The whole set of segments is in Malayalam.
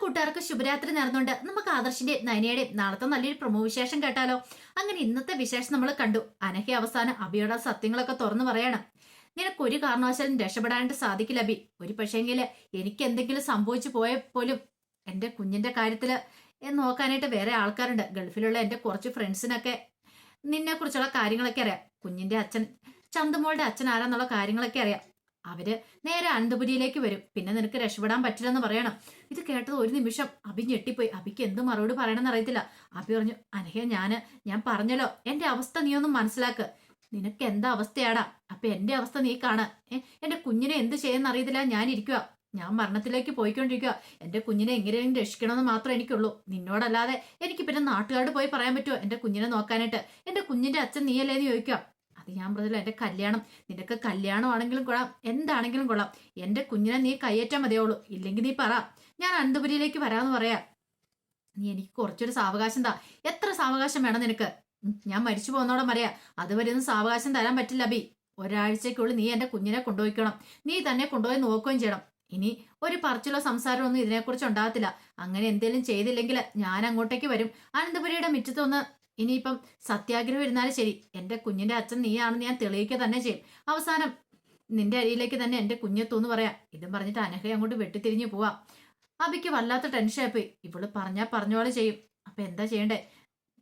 കൂട്ടുകാർക്ക് ശുഭരാത്രി നേർന്നുകൊണ്ട് നമുക്ക് ആദർശിന്റെ നയനയുടെയും നാളത്തെ നല്ലൊരു പ്രമോ വിശേഷം കേട്ടാലോ? അങ്ങനെ ഇന്നത്തെ വിശേഷം നമ്മൾ കണ്ടു. അനഹി അവസാനം അബിയുടെ സത്യങ്ങളൊക്കെ തുറന്നു പറയണം. നിനക്ക് ഒരു കാരണവശാലും രക്ഷപ്പെടാനായിട്ട് സാധിക്കില്ല അബി. ഒരു പക്ഷേങ്കിൽ എനിക്ക് എന്തെങ്കിലും സംഭവിച്ചു പോയ പോലും എന്റെ കുഞ്ഞിന്റെ കാര്യത്തിൽ നോക്കാനായിട്ട് വേറെ ആൾക്കാരുണ്ട്. ഗൾഫിലുള്ള എന്റെ കുറച്ച് ഫ്രണ്ട്സിനൊക്കെ നിന്നെ കുറിച്ചുള്ള കാര്യങ്ങളൊക്കെ അറിയാം. കുഞ്ഞിന്റെ അച്ഛൻ ചന്തുമോളുടെ അച്ഛൻ ആരാന്നുള്ള കാര്യങ്ങളൊക്കെ അറിയാം. അവർ നേരെ അനന്തപുരിയിലേക്ക് വരും. പിന്നെ നിനക്ക് രക്ഷപ്പെടാൻ പറ്റില്ലെന്ന് പറയണം. ഇത് കേട്ടത് ഒരു നിമിഷം അഭി ഞെട്ടിപ്പോയി. അഭിക്ക് എന്ത് മറുപടി പറയണമെന്ന് അറിയത്തില്ല. അഭി പറഞ്ഞു അനഹ ഞാൻ ഞാൻ പറഞ്ഞല്ലോ. എന്റെ അവസ്ഥ നീ ഒന്നും മനസ്സിലാക്ക്. നിനക്ക് എന്താ അവസ്ഥയാടാ? അപ്പൊ എന്റെ അവസ്ഥ നീ കാണ. എന്റെ കുഞ്ഞിനെ എന്ത് ചെയ്യുന്ന അറിയത്തില്ല. ഞാൻ ഇരിക്കുക ഞാൻ മരണത്തിലേക്ക് പോയിക്കൊണ്ടിരിക്കുക എന്റെ കുഞ്ഞിനെ എങ്ങനെയും രക്ഷിക്കണമെന്ന് മാത്രമേ എനിക്കുള്ളൂ. നിന്നോടല്ലാതെ എനിക്ക് പിന്നെ നാട്ടുകാരോട് പോയി പറയാൻ പറ്റുമോ എന്റെ കുഞ്ഞിനെ നോക്കാനായിട്ട്. എന്റെ കുഞ്ഞിന്റെ അച്ഛൻ നീയല്ലേ എന്ന് ചോദിക്കുക ഞാൻ പറഞ്ഞല്ലോ എന്റെ കല്യാണം. നിനക്ക് കല്യാണം ആണെങ്കിലും കൊള്ളാം എന്താണെങ്കിലും കൊള്ളാം. എന്റെ കുഞ്ഞിനെ നീ കയ്യേറ്റാൻ മതിയുള്ളൂ ഇല്ലെങ്കിൽ നീ പറ. ഞാൻ അനന്തപുരിയിലേക്ക് വരാമെന്ന് പറയാ. നീ എനിക്ക് കുറച്ചൊരു സാവകാശം താ. എത്ര സാവകാശം വേണം നിനക്ക്? ഞാൻ മരിച്ചു പോകുന്നോടെ പറയാ. അതുവരെ ഒന്നും സാവകാശം തരാൻ പറ്റില്ല ബി ഒരാഴ്ചക്കുള്ളിൽ നീ എന്റെ കുഞ്ഞിനെ കൊണ്ടുപോയിക്കണം. നീ തന്നെ കൊണ്ടുപോയി നോക്കുകയും ചെയ്യണം. ഇനി ഒരു പറച്ചിലോ സംസാരമോ ഒന്നും ഇതിനെക്കുറിച്ച് ഉണ്ടാകത്തില്ല. അങ്ങനെ എന്തെങ്കിലും ചെയ്തില്ലെങ്കിൽ ഞാൻ അങ്ങോട്ടേക്ക് വരും. അനന്തപുരിയുടെ മുറ്റത്തൊന്ന് ഇനിയിപ്പം സത്യാഗ്രഹം ഇരുന്നാലും ശരി. എന്റെ കുഞ്ഞിന്റെ അച്ഛൻ നീയാണെന്ന് ഞാൻ തെളിയിക്കുക തന്നെ ചെയ്യും. അവസാനം നിന്റെ അരിയിലേക്ക് തന്നെ എന്റെ കുഞ്ഞെത്തൂന്ന് പറയാം. ഇതും പറഞ്ഞിട്ട് അനഹ അങ്ങോട്ട് വെട്ടിത്തിരിഞ്ഞു പോവാം. അബിക്ക് വല്ലാത്ത ടെൻഷനായിപ്പോയി ഇവൾ പറഞ്ഞാൽ പറഞ്ഞ ചെയ്യും. അപ്പൊ എന്താ ചെയ്യണ്ടേ?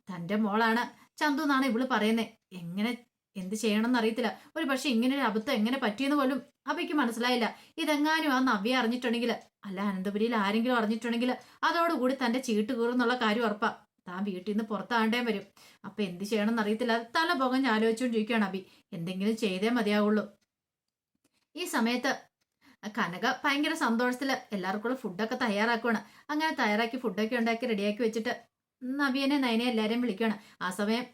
തന്റെ മോളാണ് ചന്തു എന്നാണ് ഇവൾ പറയുന്നത് എങ്ങനെ എന്ത് ചെയ്യണമെന്ന് അറിയത്തില്ല. ഒരു പക്ഷെ ഇങ്ങനെ ഒരു അബദ്ധം എങ്ങനെ പറ്റിയെന്ന് പോലും അബിക്ക് മനസ്സിലായില്ല. ഇതെങ്ങാനും ആ നവ്യ അറിഞ്ഞിട്ടുണ്ടെങ്കിൽ അല്ല അനന്തപുരിയിൽ ആരെങ്കിലും അറിഞ്ഞിട്ടുണ്ടെങ്കിൽ അതോടുകൂടി തന്റെ ചീട്ട് കീറുന്നുള്ള കാര്യം ഉറപ്പാ. താൻ വീട്ടിൽ നിന്ന് പുറത്താണ്ടേ വരും. അപ്പൊ എന്ത് ചെയ്യണമെന്ന് അറിയത്തില്ല. തല പുകഞ്ഞ് ആലോചിച്ചുകൊണ്ടിരിക്കുകയാണ് അബി. എന്തെങ്കിലും ചെയ്തേ മതിയാവുള്ളൂ. ഈ സമയത്ത് കനക ഭയങ്കര സന്തോഷത്തിൽ എല്ലാവർക്കും ഉള്ള ഫുഡൊക്കെ തയ്യാറാക്കുകയാണ് അങ്ങനെ തയ്യാറാക്കി ഫുഡൊക്കെ ഉണ്ടാക്കി റെഡിയാക്കി വെച്ചിട്ട് നവ്യനെ നയനെ എല്ലാവരെയും വിളിക്കുകയാണ്. ആ സമയം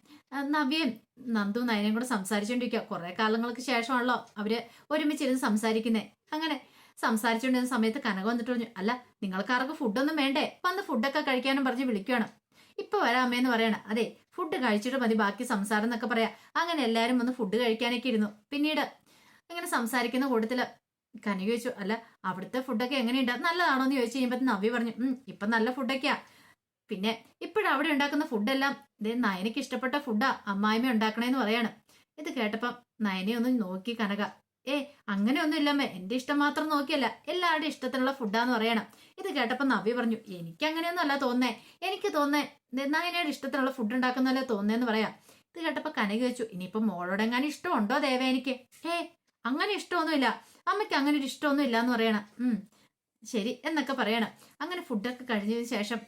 നവ്യം നന്ദു നയനയും കൂടെ സംസാരിച്ചുകൊണ്ടിരിക്കുക. കുറെ കാലങ്ങൾക്ക് ശേഷമാണല്ലോ അവർ ഒരുമിച്ചിരുന്ന് സംസാരിക്കുന്നേ. അങ്ങനെ സംസാരിച്ചുകൊണ്ടിരുന്ന സമയത്ത് കനക വന്നിട്ട് പറഞ്ഞു അല്ല നിങ്ങൾക്കാർക്ക് ഫുഡൊന്നും വേണ്ടേ? വന്ന് ഫുഡൊക്കെ കഴിക്കാനും പറഞ്ഞ് വിളിക്കുകയാണ്. ഇപ്പൊ വരാം അമ്മേന്ന് പറയണം. അതെ ഫുഡ് കഴിച്ചിട്ട് മതി ബാക്കി സംസാരം എന്നൊക്കെ പറയാം. അങ്ങനെ എല്ലാരും ഒന്ന് ഫുഡ് കഴിക്കാനൊക്കെ ഇരുന്നു. പിന്നീട് ഇങ്ങനെ സംസാരിക്കുന്ന കൂട്ടത്തിൽ കനക ചോദിച്ചു അല്ല അവിടുത്തെ ഫുഡൊക്കെ എങ്ങനെയുണ്ട്? നല്ലതാണോ എന്ന് ചോദിച്ചു കഴിയുമ്പോ നവ്യ പറഞ്ഞു ഉം ഇപ്പൊ നല്ല ഫുഡൊക്കെയാ പിന്നെ ഇപ്പോഴവിടെ ഉണ്ടാക്കുന്ന ഫുഡെല്ലാം ഇതേ നയനയ്ക്ക് ഇഷ്ടപ്പെട്ട ഫുഡാ അമ്മായിമ്മ ഉണ്ടാക്കണേന്ന് പറയാണ്. ഇത് കേട്ടപ്പം നയനെ ഒന്ന് നോക്കി കനക. ഏ അങ്ങനെയൊന്നും ഇല്ലമ്മേ എന്റെ ഇഷ്ടം മാത്രം നോക്കിയല്ല. എല്ലാവരുടെ ഇഷ്ടത്തിനുള്ള ഫുഡാന്ന് പറയണം. ഇത് കേട്ടപ്പോൾ നവ്യ പറഞ്ഞു എനിക്ക് അങ്ങനെയൊന്നും അല്ല തോന്നേ എനിക്ക് തോന്നേ നയനയുടെ ഇഷ്ടത്തിനുള്ള ഫുഡ് ഉണ്ടാക്കുന്നല്ലേ തോന്നേന്ന് പറയാം. ഇത് കേട്ടപ്പോ കനക ചോദിച്ചു ഇനിയിപ്പോ എങ്ങനെ ഇഷ്ടമുണ്ടോ ദേവ എനിക്ക്? ഏ അങ്ങനെ ഇഷ്ടമൊന്നുമില്ല. അമ്മയ്ക്ക് അങ്ങനെ ഒരു ഇഷ്ടമൊന്നും ഇല്ല എന്ന് പറയണം. ഉം ശരി എന്നൊക്കെ പറയണം. അങ്ങനെ ഫുഡൊക്കെ കഴിഞ്ഞതിന് ശേഷം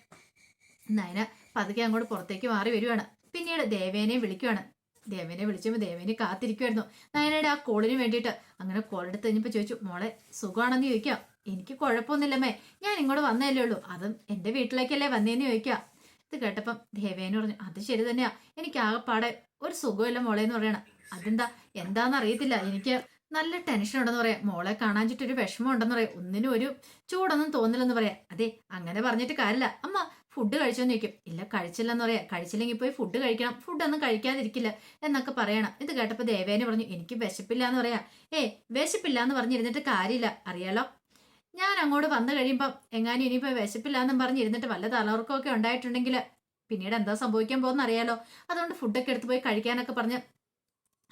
നയന പതുക്കെ അങ്ങോട്ട് പുറത്തേക്ക് മാറി വരുവാണ്. പിന്നീട് ദേവേനെ വിളിക്കുവാണ്. ദേവേനെ വിളിച്ചപ്പോൾ ദേവനെ കാത്തിരിക്കുമായിരുന്നു നയനയുടെ ആ കോളിന് വേണ്ടിയിട്ട്. അങ്ങനെ കോളെടുത്ത് കഴിഞ്ഞപ്പോൾ ചോദിച്ചു മോളെ സുഖമാണെന്ന് ചോദിക്കാം. എനിക്ക് കുഴപ്പമൊന്നുമില്ലമ്മേ. ഞാൻ ഇങ്ങോട്ട് വന്നതല്ലേ ഉള്ളൂ. അതും എന്റെ വീട്ടിലേക്കല്ലേ വന്നേന്ന് ചോദിക്കാം. ഇത് കേട്ടപ്പം ദേവേനെ പറഞ്ഞു അത് ശരി തന്നെയാ. എനിക്ക് ആകെപ്പാടെ ഒരു സുഖമില്ല മോളെ എന്ന് പറയണം. അതെന്താ? എന്താന്ന് അറിയത്തില്ല. എനിക്ക് നല്ല ടെൻഷൻ ഉണ്ടെന്ന് പറയാം. മോളെ കാണാൻ ചുറ്റൊരു വിഷമം ഉണ്ടെന്ന് പറയാം. ഒന്നിനും ഒരു ചൂടൊന്നും തോന്നില്ലെന്ന് പറയാം. അതെ അങ്ങനെ പറഞ്ഞിട്ട് കാര്യമില്ല. അമ്മ ഫുഡ് കഴിച്ചോന്ന് ചോദിക്കും. ഇല്ല കഴിച്ചില്ലെന്ന് പറയാം. കഴിച്ചില്ലെങ്കിൽ പോയി ഫുഡ് കഴിക്കണം. ഫുഡൊന്നും കഴിക്കാതിരിക്കില്ല എന്നൊക്കെ പറയണം. ഇത് കേട്ടപ്പോൾ ദേവേനെ പറഞ്ഞു എനിക്ക് വിശപ്പില്ല എന്ന് പറയാം. ഏ വിശപ്പില്ല എന്ന് പറഞ്ഞിരുന്നിട്ട് കാര്യമില്ല. അറിയാലോ? ഞാൻ അങ്ങോട്ട് വന്നു കഴിയുമ്പം എങ്ങാനും ഇനിയിപ്പോൾ വിശപ്പില്ല എന്നും പറഞ്ഞിരുന്നിട്ട് വല്ല തലവർക്കൊക്കെ ഉണ്ടായിട്ടുണ്ടെങ്കിൽ പിന്നീട് എന്താ സംഭവിക്കാൻ പോകുന്ന അറിയാലോ അതുകൊണ്ട് ഫുഡൊക്കെ എടുത്ത് പോയി കഴിക്കാനൊക്കെ പറഞ്ഞ്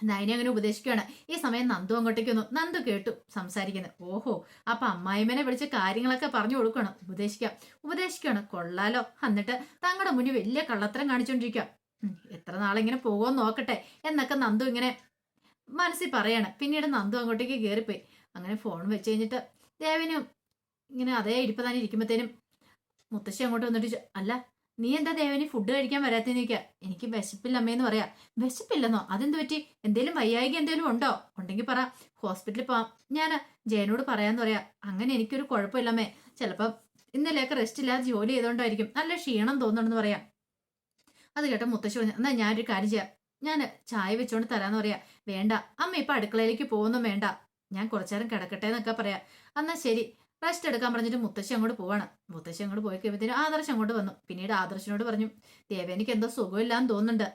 നയനെ അങ്ങനെ ഉപദേശിക്കുകയാണ്. ഈ സമയം നന്ദു അങ്ങോട്ടേക്ക് വന്നു. നന്ദു കേട്ടു സംസാരിക്കുന്നത് ഓഹോ അപ്പൊ അമ്മായിമ്മനെ വിളിച്ച് കാര്യങ്ങളൊക്കെ പറഞ്ഞു കൊടുക്കണം. ഉപദേശിക്കാം. ഉപദേശിക്കുകയാണ്. കൊള്ളാലോ. എന്നിട്ട് തങ്ങളുടെ മുന്നിൽ വലിയ കള്ളത്തരം കാണിച്ചോണ്ടിരിക്കുക. ഉം, എത്ര നാളിങ്ങനെ പോകുമെന്ന് നോക്കട്ടെ എന്നൊക്കെ നന്ദു ഇങ്ങനെ മനസ്സിൽ പറയാണ്. പിന്നീട് നന്ദു അങ്ങോട്ടേക്ക് കയറിപ്പോയി അങ്ങനെ ഫോൺ വെച്ച് കഴിഞ്ഞിട്ട് ദേവനും ഇങ്ങനെ അതേ ഇരിപ്പ് തന്നെ ഇരിക്കുമ്പോഴത്തേനും മുത്തശ്ശി അങ്ങോട്ട് വന്നിട്ട് അല്ല നീ എന്താ ദേവനി ഫുഡ് കഴിക്കാൻ വരാത്തെന്ന് ചോദിക്കുക എനിക്ക് വിശപ്പില്ല അമ്മയെന്ന് പറയാ. വിശപ്പില്ലെന്നോ? അതെന്ത് പറ്റി? എന്തേലും വയ്യായിക എന്തേലും ഉണ്ടോ? ഉണ്ടെങ്കിൽ പറ. ഹോസ്പിറ്റലിൽ പോവാം. ഞാൻ ജയനോട് പറയാന്ന് പറയാ. അങ്ങനെ എനിക്കൊരു കുഴപ്പമില്ലമ്മേ ചിലപ്പം ഇന്നലെയൊക്കെ റെസ്റ്റ് ഇല്ലാതെ ജോലി ചെയ്തോണ്ടായിരിക്കും. നല്ല ക്ഷീണം തോന്നുന്നുണ്ടെന്ന് പറയാം. അത് കേട്ട മുത്തശ്ശി പറഞ്ഞു എന്നാ ഞാനൊരു കാര്യം ചെയ്യാം. ഞാൻ ചായ വെച്ചോണ്ട് തരാന്ന് പറയാ. വേണ്ട. അമ്മ ഇപ്പൊ അടുക്കളയിലേക്ക് പോകുന്നു വേണ്ട. ഞാൻ കുറച്ചേരം കിടക്കട്ടെ എന്നൊക്കെ പറയാ. എന്നാ ശരി. റെസ്റ്റ് എടുക്കാൻ പറഞ്ഞിട്ട് മുത്തശ്ശി അങ്ങോട്ട് പോവാണ്. മുത്തശ്ശി അങ്ങോട്ട് പോയി കഴിയുമ്പോഴത്തേനും ആദർശ് അങ്ങോട്ട് വന്നു. പിന്നീട് ആദർശനോട് പറഞ്ഞു ദേവേനിക്ക് എന്തോ സുഖമില്ലാന്ന് തോന്നുന്നുണ്ട്.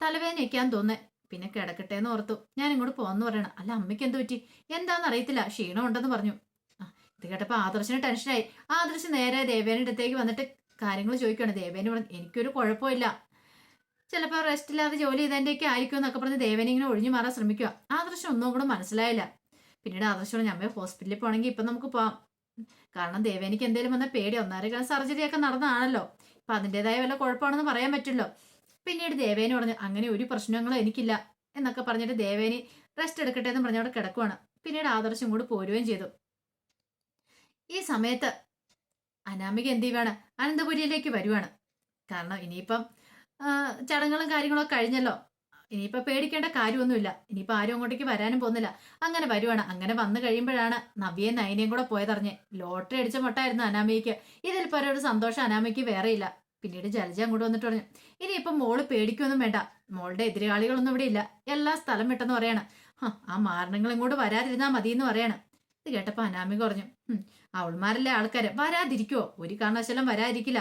തലവേദനയ്ക്കാൻ തോന്നേ പിന്നെ കിടക്കട്ടെ എന്ന് ഓർത്തു. ഞാൻ ഇങ്ങോട്ട് പോകാന്ന് പറയണം. അല്ല അമ്മയ്ക്ക് എന്ത് പറ്റി? എന്താന്ന് അറിയത്തില്ല. ക്ഷീണം ഉണ്ടെന്ന് പറഞ്ഞു. ഇത് കേട്ടപ്പോൾ ആദർശിന് ടെൻഷനായി. ആദർശ് നേരെ ദേവേനെ അടുത്തേക്ക് വന്നിട്ട് കാര്യങ്ങൾ ചോദിക്കുകയാണ് ദേവേനെ പറഞ്ഞു എനിക്കൊരു കുഴപ്പമില്ല. ചിലപ്പോൾ റെസ്റ്റ് ഇല്ലാതെ ജോലി ചെയ്തതിന്റെയൊക്കെ ആയിരിക്കും എന്നൊക്കെ പറഞ്ഞ് ദേവേനെ ഇങ്ങനെ ഒഴിഞ്ഞു മാറാൻ ശ്രമിക്കുക ആദർശം ഒന്നും കൂടെ മനസ്സിലായില്ല. പിന്നീട് ആദർശം പറഞ്ഞു അമ്മയെ ഹോസ്പിറ്റലിൽ പോകണമെങ്കിൽ ഇപ്പം നമുക്ക് പോവാം. കാരണം ദേവേനിക്ക് എന്തെങ്കിലും വന്ന പേടി ഒന്നര സർജറി ഒക്കെ നടന്നതാണല്ലോ. ഇപ്പം അതിന്റെതായ വല്ല കുഴപ്പമാണെന്ന് പറയാൻ പറ്റില്ലോ. പിന്നീട് ദേവേനി പറഞ്ഞു അങ്ങനെ ഒരു പ്രശ്നങ്ങളും എനിക്കില്ല എന്നൊക്കെ പറഞ്ഞിട്ട് ദേവേനി റെസ്റ്റ് എടുക്കട്ടെ എന്ന് പറഞ്ഞവിടെ കിടക്കുവാണ്. പിന്നീട് ആദർശം കൂടി പോരുകയും ചെയ്തു. ഈ സമയത്ത് അനാമിക എന്ത് ചെയ്യുവാണ്? അനന്തപുരിയിലേക്ക് വരുവാണ്. കാരണം ഇനിയിപ്പം ചടങ്ങുകളും കാര്യങ്ങളൊക്കെ കഴിഞ്ഞല്ലോ. ഇനിയിപ്പോൾ പേടിക്കേണ്ട കാര്യമൊന്നുമില്ല. ഇനിയിപ്പോൾ ആരും അങ്ങോട്ടേക്ക് വരാനും പോകുന്നില്ല. അങ്ങനെ വരുവാണ്. അങ്ങനെ വന്നു കഴിയുമ്പോഴാണ് നവ്യയും നയനയും കൂടെ പോയതറിഞ്ഞ് ലോട്ടറി അടിച്ച മുട്ടായിരുന്നു അനാമയ്ക്ക് ഇതിൽ പരം ഒരു സന്തോഷം അനാമയ്ക്ക് വേറെയില്ല പിന്നീട് ജലജ അങ്ങോട്ട് വന്നിട്ട് പറഞ്ഞു ഇനിയിപ്പം മോൾ പേടിക്കൊന്നും വേണ്ട. മോളുടെ എതിരാളികളൊന്നും ഇവിടെ ഇല്ല. എല്ലാ സ്ഥലം വിട്ടെന്ന് പറയാണ്. ആ മാരണങ്ങൾ ഇങ്ങോട്ട് വരാതിരുന്നാ മതി എന്ന് പറയാണ്. ഇത് കേട്ടപ്പോ അനാമിക പറഞ്ഞു "ഹും, അവൾമാരല്ലേ ആൾക്കാര്? വരാതിരിക്കുവോ? ഒരു കാരണവശാലും വരാതിരിക്കില്ല.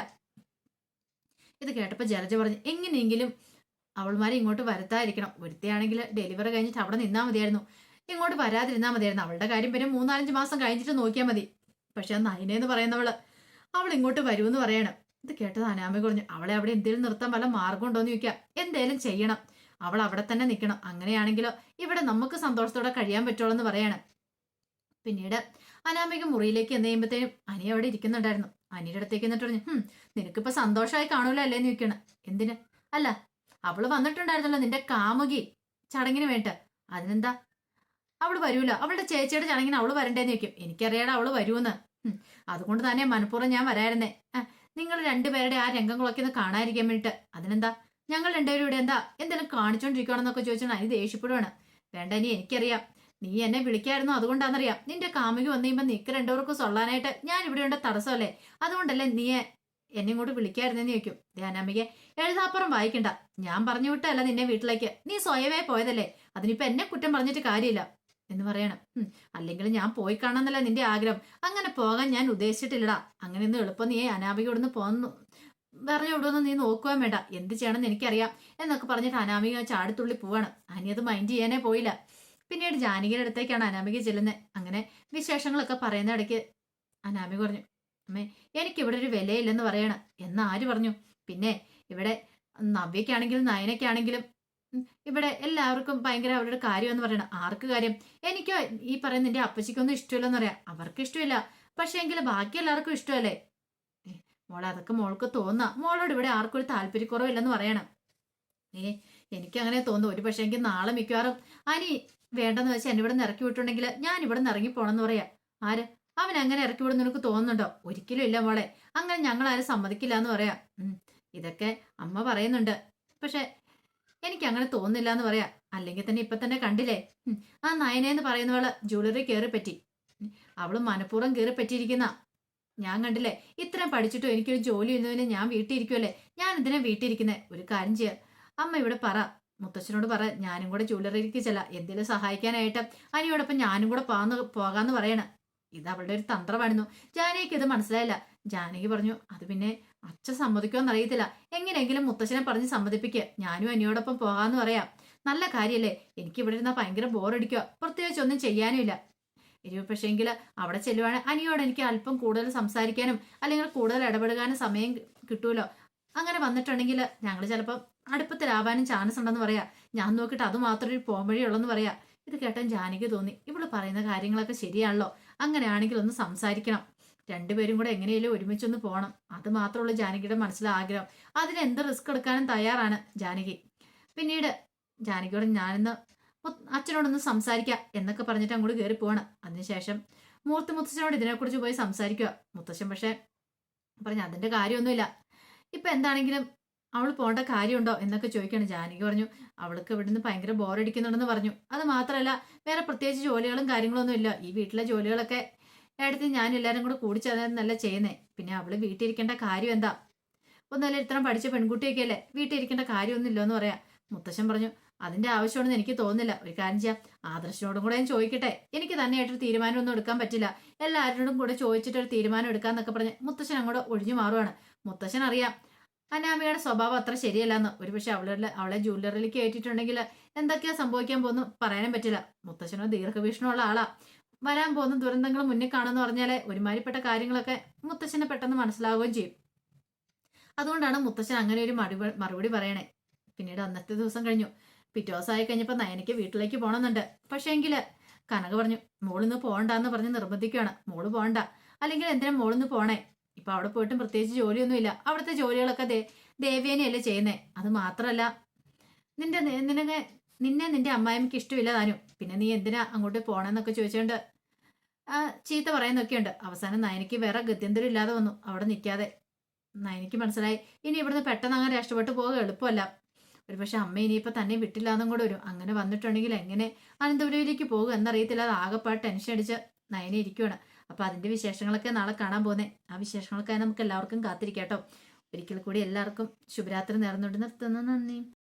ഇത് കേട്ടപ്പോ ജലജ പറഞ്ഞു എങ്ങനെയെങ്കിലും അവൾമാരെ ഇങ്ങോട്ട് വരുത്താതിരിക്കണം. ഒരുത്തയാണെങ്കിൽ ഡെലിവറി കഴിഞ്ഞിട്ട് അവിടെ നിന്നാൽ മതിയായിരുന്നു. ഇങ്ങോട്ട് വരാതിരുന്നാൽ മതിയായിരുന്നു. അവളുടെ കാര്യം പിന്നെ മൂന്നാലഞ്ച് മാസം കഴിഞ്ഞിട്ട് നോക്കിയാൽ മതി. പക്ഷെ നയനെന്ന് പറയുന്നവൾ അവൾ ഇങ്ങോട്ട് വരുമെന്ന് പറയണം. ഇത് കേട്ടത് അനാമി പറഞ്ഞു അവളെ അവിടെ എന്തെങ്കിലും നിർത്താൻ വല്ല മാർഗം ഉണ്ടോന്ന് ചോദിക്കാം. എന്തേലും ചെയ്യണം. അവൾ അവിടെ തന്നെ നിൽക്കണം. അങ്ങനെയാണെങ്കിലോ ഇവിടെ നമുക്ക് സന്തോഷത്തോടെ കഴിയാൻ പറ്റുള്ളൂ എന്ന് പറയാണ്. പിന്നീട് അനാമിക മുറിയിലേക്ക് എന്ന് കഴിയുമ്പോഴത്തേനും അനി അവിടെ ഇരിക്കുന്നുണ്ടായിരുന്നു. അനിയുടെ അടുത്തേക്ക് എന്നിട്ട് പറഞ്ഞു നിനക്കിപ്പോ സന്തോഷമായി കാണൂല അല്ലേന്ന് ചോദിക്കണം. എന്തിന്? അല്ല അവൾ വന്നിട്ടുണ്ടായിരുന്നല്ലോ നിന്റെ കാമുകി ചടങ്ങിന് വേണ്ട അതിനെന്താ? അവൾ വരൂല. അവളുടെ ചേച്ചിയുടെ ചടങ്ങിന് അവൾ വരണ്ടേന്ന് വെക്കും എനിക്കറിയാടാ അവൾ വരൂന്ന് അതുകൊണ്ട് തന്നെ മനഃപൂർവം ഞാൻ വരായിരുന്നേ. നിങ്ങൾ രണ്ടുപേരുടെ ആ രംഗങ്ങളൊക്കെ ഒന്ന് കാണാതിരിക്കാൻ വേണ്ടിട്ട്. അതിനെന്താ? ഞങ്ങൾ രണ്ടുപേരും ഇവിടെ എന്താ? എന്തെങ്കിലും കാണിച്ചോണ്ടിരിക്കണമെന്നൊക്കെ ചോദിച്ചാൽ അനി ദേഷ്യപ്പെടുവാണ്. വേണ്ട ഇനി എനിക്കറിയാം. നീ എന്നെ വിളിക്കായിരുന്നു അതുകൊണ്ടാണെന്നറിയാം. നിന്റെ കാമുകി വന്നു കഴിയുമ്പോൾ നിക്ക് രണ്ടുപേർക്കും സൊള്ളാനായിട്ട് ഞാൻ ഇവിടെ ഉണ്ട് തടസ്സമല്ലേ? അതുകൊണ്ടല്ലേ നീ എന്നെ ഇങ്ങോട്ട് വിളിക്കായിരുന്നെന്ന് ചോദിക്കും. ധ്യാനാമിക എഴുതാപ്പുറം വായിക്കണ്ട. ഞാൻ പറഞ്ഞു വിട്ടല്ല നിന്നെ വീട്ടിലേക്ക്. നീ സ്വയമേ പോയതല്ലേ? അതിനിപ്പോ എന്നെ കുറ്റം പറഞ്ഞിട്ട് കാര്യമില്ല എന്ന് പറയണം. അല്ലെങ്കിൽ ഞാൻ പോയി കാണാന്നല്ല നിന്റെ ആഗ്രഹം. അങ്ങനെ പോകാൻ ഞാൻ ഉദ്ദേശിച്ചിട്ടില്ലടാ. അങ്ങനെ ഒന്നും എളുപ്പം നീ അനാമിക ഇവിടുന്ന് പോന്നു പറഞ്ഞു വിടുമെന്ന് നീ നോക്കുവാൻ വേണ്ട. എന്ത് ചെയ്യണമെന്ന് എനിക്കറിയാം എന്നൊക്കെ പറഞ്ഞിട്ട് അനാമിക ചാടിത്തുള്ളി പോവാണ്. അനി അത് മൈൻഡ് ചെയ്യാനേ പോയില്ല. പിന്നീട് ജാനകിയുടെ അടുത്തേക്കാണ് അനാമിക ചെല്ലുന്നത് അങ്ങനെ വിശേഷങ്ങളൊക്കെ പറയുന്ന ഇടയ്ക്ക് അനാമിക പറഞ്ഞു അമ്മേ എനിക്കിവിടെ ഒരു വിലയില്ലെന്ന് പറയണം. എന്ന് ആര് പറഞ്ഞു? പിന്നെ ഇവിടെ നവ്യക്കാണെങ്കിലും നയനയ്ക്കാണെങ്കിലും ഇവിടെ എല്ലാവർക്കും ഭയങ്കര അവരുടെ കാര്യം എന്ന് പറയണം. ആർക്ക് കാര്യം? എനിക്കോ ഈ പറയുന്ന നിന്റെ അപ്പച്ചിക്കൊന്നും ഇഷ്ടമില്ലെന്ന് പറയാം. അവർക്ക് ഇഷ്ടമില്ല. പക്ഷേ എങ്കിൽ ബാക്കി എല്ലാവർക്കും ഇഷ്ടമല്ലേ? മോളെ അതൊക്കെ മോൾക്ക് തോന്നാ. മോളോട് ഇവിടെ ആർക്കും ഒരു താല്പര്യക്കുറവില്ലെന്ന് പറയണം. ഏ എനിക്ക് അങ്ങനെ ഒരു പക്ഷേ എങ്കിൽ നാളെ മിക്കവാറും അനി വേണ്ടെന്ന് വെച്ചാൽ എന്നെ ഇവിടെ നിന്ന് ഇറക്കി വിട്ടുണ്ടെങ്കിൽ ഞാൻ ഇവിടെ നിന്ന് ഇറങ്ങി പോണെന്ന് പറയാം. ആര്? അവൻ അങ്ങനെ ഇറക്കി വിടുന്ന നിനക്ക് തോന്നുന്നുണ്ടോ? ഒരിക്കലും ഇല്ല മോളെ. അങ്ങനെ ഞങ്ങൾ ആരും സമ്മതിക്കില്ല എന്ന് പറയാം ഇതൊക്കെ അമ്മ പറയുന്നുണ്ട്. പക്ഷെ എനിക്ക് അങ്ങനെ തോന്നുന്നില്ല എന്ന് പറയാം. അല്ലെങ്കിൽ തന്നെ ഇപ്പൊ തന്നെ കണ്ടില്ലേ? ആ നയനെന്ന് പറയുന്നവൾ ജ്വല്ലറി കയറി പറ്റി. അവൾ മനഃപൂർവം കയറി പറ്റിയിരിക്കുന്ന. ഞാൻ കണ്ടില്ലേ? ഇത്രയും പഠിച്ചിട്ടും എനിക്കൊരു ജോലി ചെയ്യുന്നതിന് ഞാൻ വീട്ടിൽ ഇരിക്കുമല്ലേ ഞാൻ ഇതിനെ വീട്ടിൽ ഒരു കാര്യം ചെയ്യാം. അമ്മ ഇവിടെ പറ. മുത്തച്ഛനോട് പറ. ഞാനും കൂടെ ജ്വല്ലറിക്ക് ചെല്ല. എന്തെങ്കിലും സഹായിക്കാനായിട്ട്. അനിയോടൊപ്പം ഞാനും കൂടെ പോകാന്ന് പോകാന്ന് പറയണം. ഇത് അവളുടെ ഒരു തന്ത്രമായിരുന്നു. ജാനകിക്ക് ഇത് മനസ്സിലായില്ല. ജാനകി പറഞ്ഞു അത് പിന്നെ അച്ഛൻ സമ്മതിക്കുമെന്ന് അറിയത്തില്ല. എങ്ങനെയെങ്കിലും മുത്തച്ഛനെ പറഞ്ഞ് സമ്മതിപ്പിക്കുക ഞാനും അനിയോടൊപ്പം പോകാന്ന് പറയാം. നല്ല കാര്യല്ലേ? എനിക്ക് ഇവിടെ ഇരുന്നാൽ ഭയങ്കര ബോറടിക്കുക പ്രത്യേകിച്ച് ഒന്നും ചെയ്യാനുമില്ല ഇനി പക്ഷേങ്കിൽ അവിടെ ചെല്ലുവാണെങ്കിൽ അനിയോട് എനിക്ക് അല്പം കൂടുതൽ സംസാരിക്കാനും അല്ലെങ്കിൽ കൂടുതൽ ഇടപെടുകാനും സമയം കിട്ടുമല്ലോ അങ്ങനെ വന്നിട്ടുണ്ടെങ്കിൽ ഞങ്ങൾ ചിലപ്പോൾ അടുപ്പത്തിലാവാനും ചാൻസ് ഉണ്ടെന്ന് പറയാം. ഞാൻ നോക്കിയിട്ട് അത് മാത്രമേ ഒരു പോംവഴിയുള്ളെന്ന് പറയാം. ഇത് കേട്ടാൻ ജാനകി തോന്നി. ഇവൾ പറയുന്ന കാര്യങ്ങളൊക്കെ ശരിയാണല്ലോ. അങ്ങനെയാണെങ്കിൽ ഒന്ന് സംസാരിക്കണം. രണ്ടുപേരും കൂടെ എങ്ങനെയെങ്കിലും ഒരുമിച്ചൊന്ന് പോകണം അത് മാത്രമുള്ള ജാനകിയുടെ മനസ്സിലെ ആഗ്രഹം. അതിന് എന്ത് റിസ്ക് എടുക്കാനും തയ്യാറാണ് ജാനകി. പിന്നീട് ജാനകിയോട് ഞാനിന്ന് അച്ഛനോടൊന്ന് സംസാരിക്കാം എന്നൊക്കെ പറഞ്ഞിട്ട് അങ്ങോട്ട് കയറി പോവാണ്. അതിനുശേഷം മൂർത്തി മുത്തശ്ശനോട് ഇതിനെക്കുറിച്ച് പോയി സംസാരിക്കുക മുത്തശ്ശൻ പക്ഷേ പറഞ്ഞു അതിന്റെ കാര്യമൊന്നുമില്ല. ഇപ്പം എന്താണെങ്കിലും അവൾ പോകേണ്ട കാര്യമുണ്ടോ എന്നൊക്കെ ചോദിക്കുകയാണ് ജാനകി. പറഞ്ഞു അവൾക്ക് ഇവിടുന്ന് ഭയങ്കര ബോറടിക്കുന്നുണ്ടെന്ന് പറഞ്ഞു. അത് മാത്രമല്ല വേറെ പ്രത്യേകിച്ച് ജോലികളും കാര്യങ്ങളൊന്നും ഇല്ല. ഈ വീട്ടിലെ ജോലികളൊക്കെ എടുത്ത് ഞാൻ എല്ലാവരും കൂടെ കൂടി ചേർന്നല്ല ചെയ്യുന്നേ. പിന്നെ അവൾ വീട്ടിലിരിക്കേണ്ട കാര്യം എന്താ? ഒന്നല്ല ഇത്ര പഠിച്ച പെൺകുട്ടിയൊക്കെ അല്ലേ വീട്ടിലിരിക്കേണ്ട കാര്യമൊന്നുമില്ല എന്ന് പറയാം. മുത്തശ്ശൻ പറഞ്ഞു അതിന്റെ ആവശ്യമാണെന്ന് എനിക്ക് തോന്നുന്നില്ല. ഒരു കാര്യം ചെയ്യാം. ആദർശനോടും കൂടെ ഞാൻ ചോദിക്കട്ടെ. എനിക്ക് തന്നെയായിട്ടൊരു തീരുമാനമൊന്നും എടുക്കാൻ പറ്റില്ല. എല്ലാവരോടും കൂടെ ചോദിച്ചിട്ട് ഒരു തീരുമാനം എടുക്കാന്നൊക്കെ പറഞ്ഞ് മുത്തശ്ശൻ അങ്ങോട്ട് ഒഴിഞ്ഞു മാറുവാണ്. മുത്തശ്ശൻ അറിയാം അനാമികയുടെ സ്വഭാവം അത്ര ശരിയല്ലെന്ന്. ഒരുപക്ഷെ അവളുടെ അവളെ ജ്വല്ലറിയിലേക്ക് കയറ്റിയിട്ടുണ്ടെങ്കിൽ എന്തൊക്കെയാ സംഭവിക്കാൻ പോകുന്നു പറയാനും പറ്റില്ല. മുത്തശ്ശനോ ദീർഘവീക്ഷണമുള്ള ആളാ. വരാൻ പോകുന്ന ദുരന്തങ്ങൾ മുന്നിൽ കാണുമെന്ന് പറഞ്ഞാലേ ഒരുമാതിരിപ്പെട്ട കാര്യങ്ങളൊക്കെ മുത്തശ്ശനെ പെട്ടെന്ന് മനസ്സിലാവുകയും ചെയ്യും. അതുകൊണ്ടാണ് മുത്തശ്ശൻ അങ്ങനെ ഒരു മറുപടി പറയണേ. പിന്നീട് അന്നത്തെ ദിവസം കഴിഞ്ഞു. പിറ്റേ ദിവസമായി കഴിഞ്ഞപ്പോൾ നയനയ്ക്ക് വീട്ടിലേക്ക് പോകണമെന്നുണ്ട് പക്ഷേ എങ്കിൽ കനക പറഞ്ഞു മോളിന്ന് പോകണ്ടെന്ന് പറഞ്ഞ് നിർബന്ധിക്കുകയാണ് മോൾ പോകണ്ട അല്ലെങ്കിൽ എന്തിനാ മോളിന്ന് പോണേ? ഇപ്പൊ അവിടെ പോയിട്ടും പ്രത്യേകിച്ച് ജോലിയൊന്നുമില്ല. അവിടുത്തെ ജോലികളൊക്കെ ദേ ദേവേനെയല്ലേ ചെയ്യുന്നേ. അത് മാത്രല്ല നിന്റെ നിനക്ക് നിന്നെ നിന്റെ അമ്മായിമ്മക്ക് ഇഷ്ടമില്ല താനും. പിന്നെ നീ എന്തിനാ അങ്ങോട്ട് പോണെന്നൊക്കെ ചോദിച്ചുകൊണ്ട് ചീത്ത പറയുന്നൊക്കെയുണ്ട്. അവസാനം നയനിക്ക് വേറെ ഗത്യന്തരം ഇല്ലാതെ വന്നു. അവിടെ നിൽക്കാതെ നയനിക്ക് മനസ്സിലായി. ഇനി ഇവിടുന്ന് പെട്ടെന്ന് അങ്ങനെ രക്ഷപ്പെട്ടു പോകുക എളുപ്പമല്ല. ഒരു പക്ഷെ അമ്മ ഇനിയിപ്പോൾ തന്നെ വിട്ടില്ല എന്നും കൂടെ വരും. അങ്ങനെ വന്നിട്ടുണ്ടെങ്കിൽ എങ്ങനെ അനന്തപുരയിലേക്ക് പോകും എന്നറിയത്തില്ല അത് ആകെപ്പാട് ടെൻഷൻ അടിച്ച് നയനെ ഇരിക്കുവാണ്. അപ്പോൾ അതിന്റെ വിശേഷങ്ങളൊക്കെ നാളെ കാണാൻ പോകുന്നത് ആ വിശേഷങ്ങൾക്കായി നമുക്ക് എല്ലാവർക്കും കാത്തിരിക്കാം കേട്ടോ. ഒരിക്കൽ കൂടി എല്ലാവർക്കും ശുഭരാത്രി നേർന്നുകൊണ്ട് നിർത്തുന്നു. നന്ദി.